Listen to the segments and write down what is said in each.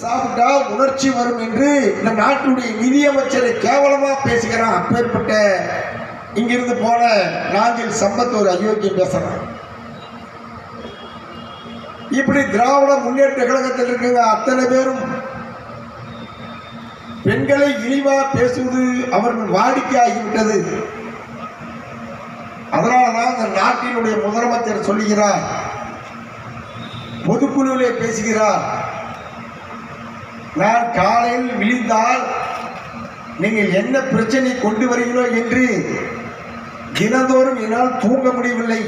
சாப்பிட்டா உணர்ச்சி வரும் என்று இந்த நாட்டுடைய நிதியமைச்சரை கேவலமா பேசுகிறான். அப்பேற்பட்ட இங்கிருந்து போன நாஞ்சில் சம்பத் ஒரு அயோக்கியம் பேசுறான். இப்படி திராவிட முன்னேற்ற கழகத்தில் இருக்கிற அத்தனை பேரும் பெண்களை இழிவா பேசுவது அவர்கள் வாடிக்கையாகிவிட்டது. அதனாலதான் இந்த நாட்டினுடைய முதலமைச்சர் சொல்லுகிறார் பொதுக்குழுவிலே பேசுகிறார். நான் காலையில் விழுந்தால் நீங்கள் என்ன பிரச்சனை கொண்டு வருகிறோ என்று தினந்தோறும் என்னால் தூங்க முடியவில்லை.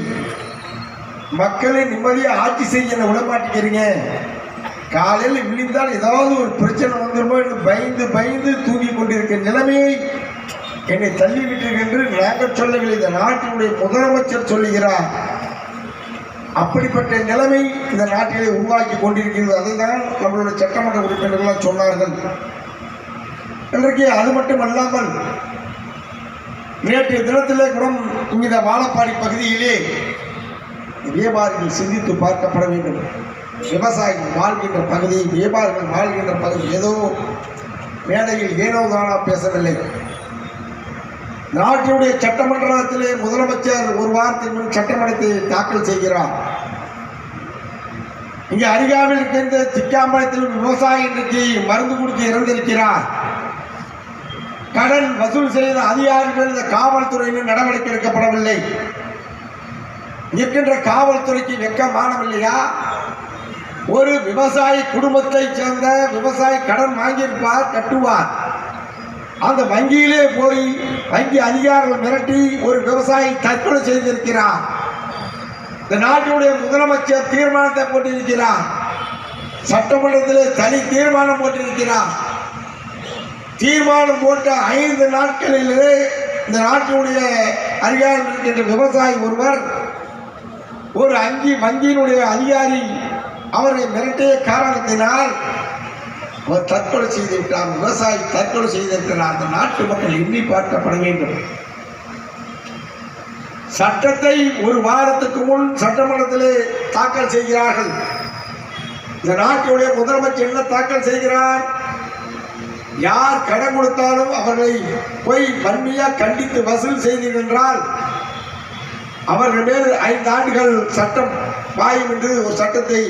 மக்களை நிம்மதியாக ஆட்சி செய்ய என்னை விட மாட்டேங்கிறீங்க காலையில் விழிந்தால் ஏதாவது ஒரு பிரச்சனை வந்துருமோ என்று பயந்து பயந்து தூங்கி கொண்டிருக்கிற நிலைமையை என்னை தள்ளிவிட்டீர்கள் என்று நாங்கள் சொல்லவில்லை. இந்த நாட்டினுடைய முதலமைச்சர் சொல்லுகிறார். அப்படிப்பட்ட நிலைமை இந்த நாட்டிலே உருவாக்கி கொண்டிருக்கிறது. அதுதான் நம்மளுடைய சட்டமன்ற உறுப்பினர்கள்லாம் சொன்னார்கள். இன்றைக்கு அது மட்டும் அல்லாமல் நேற்றைய தினத்திலே கூட இந்த வாழப்பாடி பகுதியிலே வியாபாரிகள் சிந்தித்து பார்க்கப்பட வேண்டும். விவசாயிகள் வாழ்கின்ற பகுதி வியாபாரிகள் வாழ்கின்ற பகுதி ஏதோ மேடையில் ஏனோ தானா பேசவில்லை. நாட்டினுடைய சட்டமன்றத்திலே முதலமைச்சர் ஒரு வாரத்தின் முன் சட்டமன்றத்தை தாக்கல் செய்கிறார். இங்கே அருகாமையில் இருக்கின்ற திக்காம்பலத்தில் விவசாயி இன்றைக்கு மருந்து கொடுத்து இறந்திருக்கிறார். கடன் வசூல் செய்த அதிகாரிகள் இந்த காவல்துறையினர் நடவடிக்கை எடுக்கப்படவில்லை. இருக்கின்ற காவல்துறைக்கு வெக்கமானவில்லையா ஒரு விவசாயி குடும்பத்தைச் சேர்ந்த விவசாயி கடன் வாங்கியிருப்பார் கட்டுவார். அந்த வங்கியிலே போய் வங்கி அதிகாரிகள் மிரட்டி ஒரு விவசாயி தற்கொலை செய்திருக்கிறார். இந்த நாட்டினுடைய முதலமைச்சர் தீர்மானத்தை போட்டிருக்கிறார். சட்டமன்றத்தில் தனி தீர்மானம் போட்டிருக்கிறார். தீர்மானம் போட்ட ஐந்து நாட்களிலே இந்த நாட்டினுடைய அதிகாரம் இருக்கின்ற விவசாயி ஒருவர் ஒரு அங்கி வங்கியினுடைய அதிகாரி அவரை மிரட்டிய காரணத்தினால் அவர் தற்கொலை செய்திருக்கிறார் விவசாயி தற்கொலை செய்திருக்கிறார் அந்த நாட்டு மக்கள் எண்ணி பார்க்கப்பட வேண்டும். சட்டத்தை ஒரு வாரத்துக்கு முன் சட்டமன்றத்திலே தாக்கல் செய்கிறார்கள். இந்த நாட்டுடைய முதலமைச்சர் என்ன தாக்கல் செய்கிறார்? யார் கடன் கொடுத்தாலும் அவர்களை போய் வன்மையா கண்டித்து வசூல் செய்தீர்கள் என்றால் அவர்கள் மேல் ஐந்து ஆண்டுகள் சட்டம் பாயும் என்று ஒரு சட்டத்தை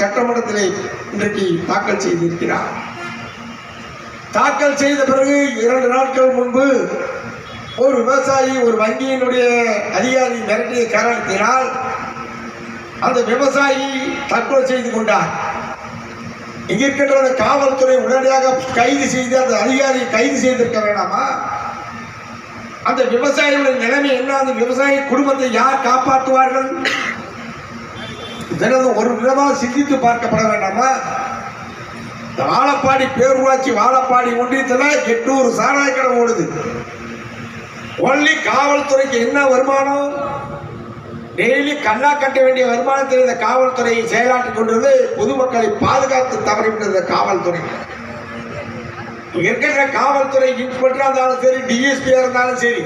சட்டமன்றத்திலே இன்றைக்கு தாக்கல் செய்திருக்கிறார். தாக்கல் செய்த பிறகு இரண்டு நாட்கள் முன்பு ஒரு விவசாயி ஒரு வங்கியினுடைய அதிகாரி மிரட்டிய காரணத்தினால் அந்த விவசாயி தற்கொலை செய்து கொண்டார். இங்க இருக்கின்ற காவல்துறை உடனடியாக கைது செய்து அந்த அதிகாரியை கைது செய்திருக்க வேண்டாமா? அந்த விவசாயிகளுடைய நிலைமை என்ன? அந்த விவசாயி குடும்பத்தை யார் காப்பாற்றுவார்கள்? தினமும் ஒரு விதமாக சிந்தித்து பார்க்கப்பட வேண்டாமா? இந்த வாழப்பாடி பேரூராட்சி வாழப்பாடி ஒன்றியத்தில் எட்நூறு சாராய கடை ஓடுது. ஒன்லி காவல்துறைக்கு என்ன வருமானம்? டெய்லி கண்ணா கட்ட வேண்டிய வருமானத்தில் இந்த காவல்துறை செயலாற்றிக் கொண்டிருந்து பொதுமக்களை பாதுகாத்து தவறிவிட்டது இந்த காவல்துறை இருக்கின்ற காவல்துறை இன்ஸ்பெக்டரா இருந்தாலும் சரி டிஎஸ்பியா இருந்தாலும் சரி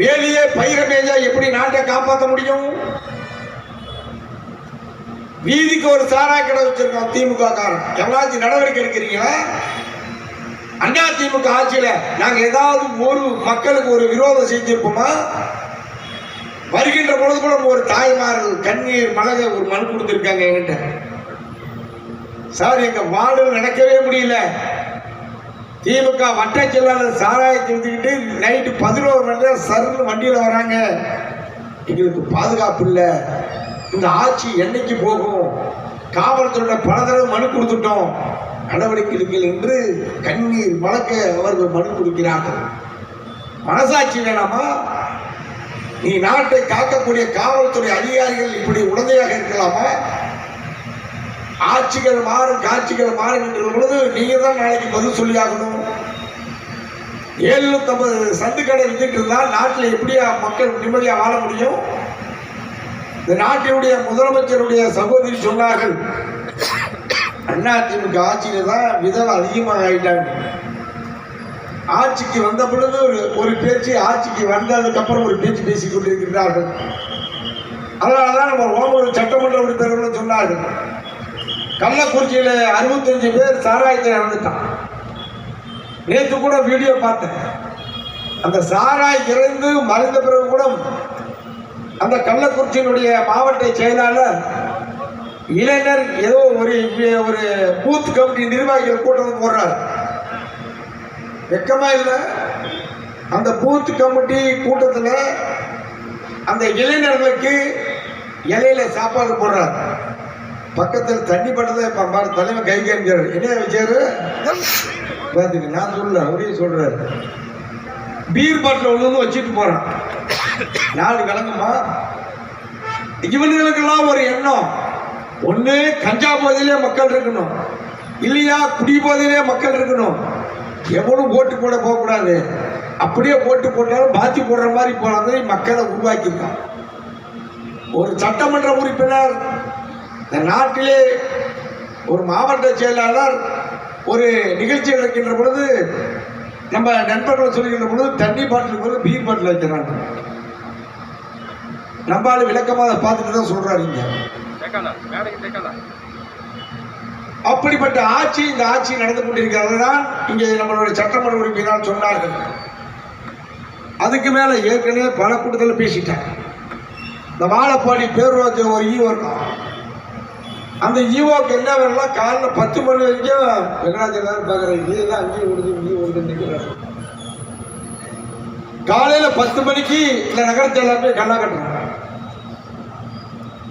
வேலையே பயிர மேஜா எப்படி நாட்டை காப்பாற்ற முடியும்? வீதிக்கு ஒரு சாராய் கடை வச்சிருக்கோம் திமுக காரன். எவ்வளவு நடவடிக்கை எடுக்கிறீங்களா? அண்ணா திமுக ஆட்சியில நாங்க ஏதாவது ஒரு மக்களுக்கு ஒரு விரோதம் செஞ்சிருப்போமா? வருகின்ற பொழுது கூட ஒரு தாய்மார்கள் கண்ணீர் மலக ஒரு மனு கொடுத்திருக்காங்க என்கிட்ட. சார் எங்க வார்டு நடக்கவே முடியல. திமுக வட்ட செயலாளர் சாராயத்தை எடுத்துக்கிட்டு நைட்டு பதினோரு மணி நேரம் சருன்னு வண்டியில் வராங்க. எங்களுக்கு பாதுகாப்பு இல்லை. இந்த ஆட்சி என்னைக்கு போகும்? காவல்துறையில பல தடவை மனு கொடுத்துட்டோம். நடவடிக்கை என்று கண்ணீர் வழக்க அவர்கள் மனு கொடுக்கிறார்கள். மனசாட்சி வேணாமா? நீ நாட்டை காக்கக்கூடிய காவல்துறை அதிகாரிகள் இப்படி உடந்தையாக இருக்கலாமா? ஆட்சிகள் மாறும் காட்சிகள் மாறும் என்ற பொழுது நீங்க தான் நாளைக்கு பதில் சொல்லி ஆகணும் ஏழுநூத்தம்பது சந்துக்கடை வித்துட்டு இருந்தால் நாட்டில் எப்படியா மக்கள் நிம்மதியாக வாழ முடியும்? இந்த நாட்டினுடைய முதலமைச்சருடைய சகோதரி சொன்னார்கள் அண்ணா திமுக ஆட்சியில தான் விதவை அதிகமாக ஆயிட்டாங்க ஆட்சிக்கு வந்த பொழுது ஒரு ஒரு பேச்சு ஆட்சிக்கு வந்ததுக்கு அப்புறம் ஒரு பேச்சு பேசிக் கொண்டிருக்கிறார்கள். அதனாலதான் நம்ம ஓமூர் சட்டமன்ற உறுப்பினர்கள் சொன்னார்கள். கள்ளக்குறிச்சியில அறுபத்தஞ்சு பேர் சாராயத்தில் இறந்துட்டான் நேற்று கூட வீடியோ பார்த்தேன். அந்த சாராய் இறந்து மறைந்த பிறகு கூட அந்த கள்ளக்குறிச்சியினுடைய மாவட்ட செயலாளர் இளைஞர் ஏதோ ஒரு ஒரு பூத் கமிட்டி நிர்வாகிகள் கூட்டம் போடுறாரு வெக்கமா இல்லை. அந்த பூத் கமிட்டி கூட்டத்தில் அந்த இளைஞர்களுக்கு இலையில சாப்பாடு போடுறார் பக்கத்தில் தண்ணி பட்டதை இப்போ தலைமை கை காமிக்கிறார் என்ன வச்சாரு பார்த்துக்க நான் சொல்ல அவரே சொல்றாரு. பீர் பாட்டில் ஒன்று வச்சுட்டு போறான். நாலு கிழங்குமா இவனுங்களுக்கெல்லாம் ஒரு எண்ணம். ஒன்று கஞ்சா போதையிலே மக்கள் இருக்கணும். இல்லையா குடி போதையிலே மக்கள் இருக்கணும். எவனும் ஓட்டு போட போகக்கூடாது. அப்படியே ஓட்டு போட்டாலும் பாத்தி போடுற மாதிரி போனதை மக்களை உருவாக்கியிருக்கான். ஒரு சட்டமன்ற உறுப்பினர் இந்த நாட்டிலே ஒரு மாவட்ட செயலாளர் ஒரு நிகழ்ச்சி நடக்கின்ற பொழுது நம்ம நண்பர்கள் சொல்லுகின்ற பொழுது தண்ணி பாட்டில் பொழுது பீர் பாட்டில் வைக்கிறாங்க. நம்மளால விளக்கமாக அதை பார்த்துட்டு தான் சொல்றாரு அப்படிப்பட்ட ஆட்சி இந்த ஆட்சி நடந்து கொண்டிருக்கிறது தான் இங்கே நம்மளுடைய சட்டமன்ற உறுப்பினர் சொன்னார்கள். அதுக்கு மேல ஏற்கனவே பல கூட்டத்தில் பேசிட்டேன் இந்த வாழப்பாடி பேரூராட்சி ஒரு ஈவோ இருக்கும் அந்த ஈவோக்கு என்ன வேணும்னா காலைல பத்து மணி வரைக்கும் வெங்கடாச்சலம் பார்க்குறேன் எல்லாம் அங்கேயும் விடுது இங்கேயும் விடுது நிற்கிறாங்க காலையில பத்து மணிக்கு இந்த நகரத்தை எல்லாருமே கண்ணா கட்டுறாங்க.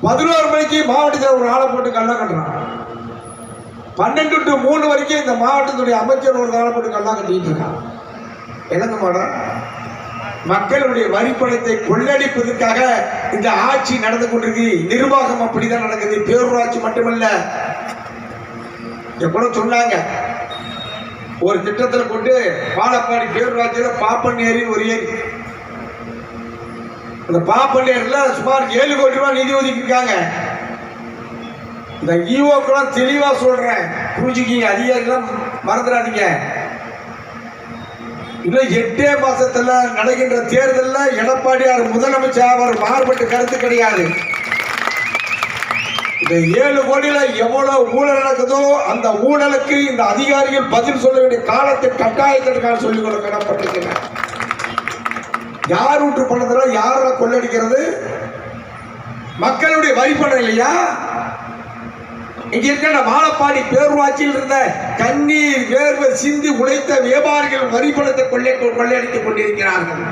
பதினோரு மணிக்கு மாவட்டத்தில் ஒரு ஆளை போட்டு கல்லா கட்டுறான் பன்னெண்டு டு மூணு வரைக்கும் இந்த மாவட்டத்துடைய அமைச்சர் ஒரு ஆளை போட்டு கல்லா கட்டிட்டு இருக்கான் என்னங்க மேடம் மக்களுடைய வரிப்பணத்தை கொள்ளடிப்பதற்காக இந்த ஆட்சி நடந்து கொண்டிருக்கு. நிர்வாகம் அப்படிதான் நடக்குது. பேரூராட்சி மட்டுமல்ல. எவ்வளவு சொன்னாங்க? ஒரு திட்டத்தில் கொண்டு பாலப்பாடி பேரூராட்சியில் பாப்பன் ஏரி ஒரு ஏரி. அந்த பாப்பன் சுமார் ஏழு கோடி ரூபாய் நிதி ஒதுக்கியிருக்காங்க. இந்த ஈவோக்கெல்லாம் தெளிவாக சொல்கிறேன் புரிஞ்சுக்கிங்க அதிகாரிகளாம் மறந்துடாதீங்க. இன்னும் எட்டே மாசத்துல நடக்கின்ற தேர்தலில் எடப்பாடியார் முதலமைச்சர் அவர் மாறுபட்டு கருத்து கிடையாது. இந்த ஏழு கோடியில எவ்வளவு ஊழல் நடக்குதோ அந்த ஊழலுக்கு இந்த அதிகாரிகள் பதில் சொல்ல வேண்டிய காலத்தை கட்டாயத்திற்காக சொல்லிக் கொடுக்கப்பட்டிருக்கிறேன் யார் வீட்டு பணத்துல யார கொள்ளடிக்கிறது? மக்களுடைய வரி பணம் இல்லையா? இங்க இருக்கிற வாழப்பாடி பேரூராட்சியில் இருந்த கண்ணீர் வேர்வை சிந்தி உழைத்த வியாபாரிகள் வரி பணத்தை கொள்ளை கொள்ளையடித்துக் கொண்டிருக்கிறார்கள்.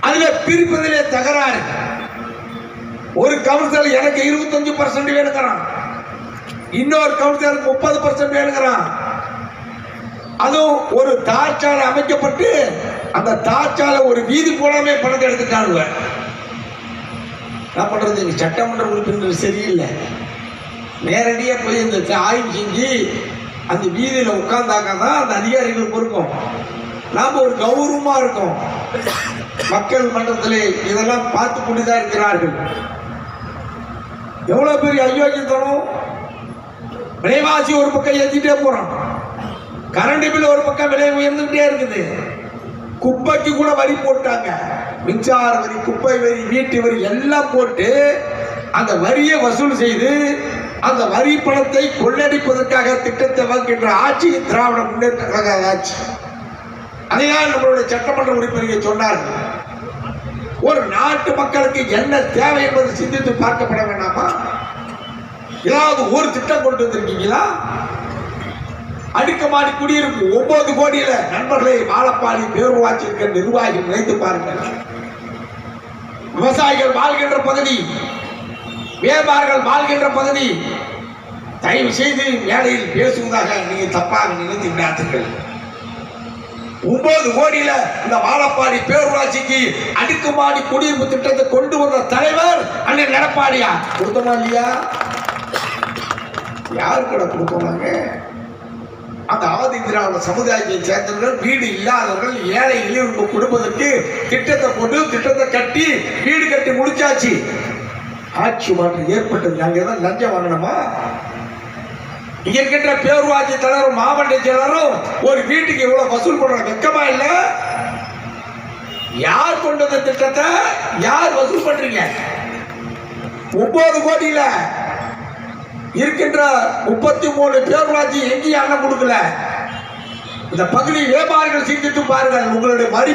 அதுல பிரிப்பதிலே தகராறு. ஒரு கவுன்சிலர் எனக்கு இருபத்தஞ்சு பர்சன்ட் வேணுங்கிறான். இன்னொரு கவுன்சிலருக்கு முப்பது பர்சன்ட் வேணுங்கிறான். அதுவும் ஒரு தார்ச்சாலை அமைக்கப்பட்டு அந்த தாச்சால ஒரு வீதி போடாமே பணத்தை எடுத்துட்டாங்க என்ன பண்றது? இங்க சட்டமன்ற உறுப்பினர் சரியில்லை. நேரடியாக போய் இந்த ஆய்வு செஞ்சு அந்த வீதியில் உட்கார்ந்தாக்கா தான் அந்த அதிகாரிகள் பொறுக்கும் நாம் ஒரு கௌரவமாக இருக்கோம். மக்கள் மன்றத்தில் இதெல்லாம் பார்த்து கொண்டு தான் இருக்கிறார்கள். எவ்வளோ பெரிய அயோக்கியத்தனம்? விலைவாசி ஒரு பக்கம் ஏற்றிட்டே போகிறோம் கரண்ட் பில் ஒரு பக்கம் விலை உயர்ந்துகிட்டே இருக்குது. குப்பைக்கு கூட வரி போட்டாங்க. மின்சார வரி குப்பை வரி வீட்டு வரி எல்லாம் போட்டு அந்த வரியை வசூல் செய்து அந்த வரி பணத்தை கொள்ளடிப்பதற்காக திட்டத்தை வகுக்கின்ற ஆட்சி திராவிட முன்னேற்ற கழக ஆட்சி. அதைதான் நம்மளுடைய சட்டமன்ற உறுப்பினர்கள் சொன்னார்கள். ஒரு நாட்டு மக்களுக்கு என்ன தேவை என்பதை சிந்தித்து பார்க்கப்பட வேண்டாமா? ஏதாவது ஒரு திட்டம் கொண்டு வந்திருக்கீங்களா? அடுக்குமாடி குடியிருப்பு ஒன்பது கோடியில நண்பர்களை வாழப்பாடி பேரூராட்சி இருக்கிற நிர்வாகி நினைத்து பாருங்கள். விவசாயிகள் வாழ்கின்ற பகுதி வியாபாரிகள் வாழ்கின்ற பகுதி தயவு செய்து மேடையில் பேசுவதாக நீங்க தப்பாக நினைத்து விடாதீர்கள். ஒன்பது கோடியில இந்த வாழப்பாடி பேரூராட்சிக்கு அடுக்குமாடி குடியிருப்பு திட்டத்தை கொண்டு வந்த தலைவர் அண்ணன் எடப்பாடியா கொடுத்தோமா இல்லையா? யாரு கூட கொடுத்தோமாங்க? அந்த ஆதி திராவிட சமுதாயத்தை சேர்ந்தவர்கள் வீடு இல்லாதவர்கள் ஏழை எளிய குடும்பத்திற்கு திட்டத்தை போட்டு திட்டத்தை கட்டி வீடு கட்டி முடிச்சாச்சு. ஆட்சி மாற்றம் ஏற்பட்டது. அங்கே தான் லஞ்சம் வாங்கணுமா இங்க இருக்கின்ற பேரூராட்சி தலைவரும் மாவட்ட செயலரும் ஒரு வீட்டுக்கு இவ்வளவு வசூல் பண்ற வெக்கமா இல்ல? யார் கொண்டு வந்த திட்டத்தை? யார் வசூல் பண்றீங்க? ஒன்பது கோடியில இருக்கின்ற முப்பத்தி மூணு பேரூராட்சி எங்கேயும் அண்ணன் கொடுக்கல. இந்த பகுதி வியாபாரிகள் சிந்தித்து பாருங்கள் உங்களுடைய வரி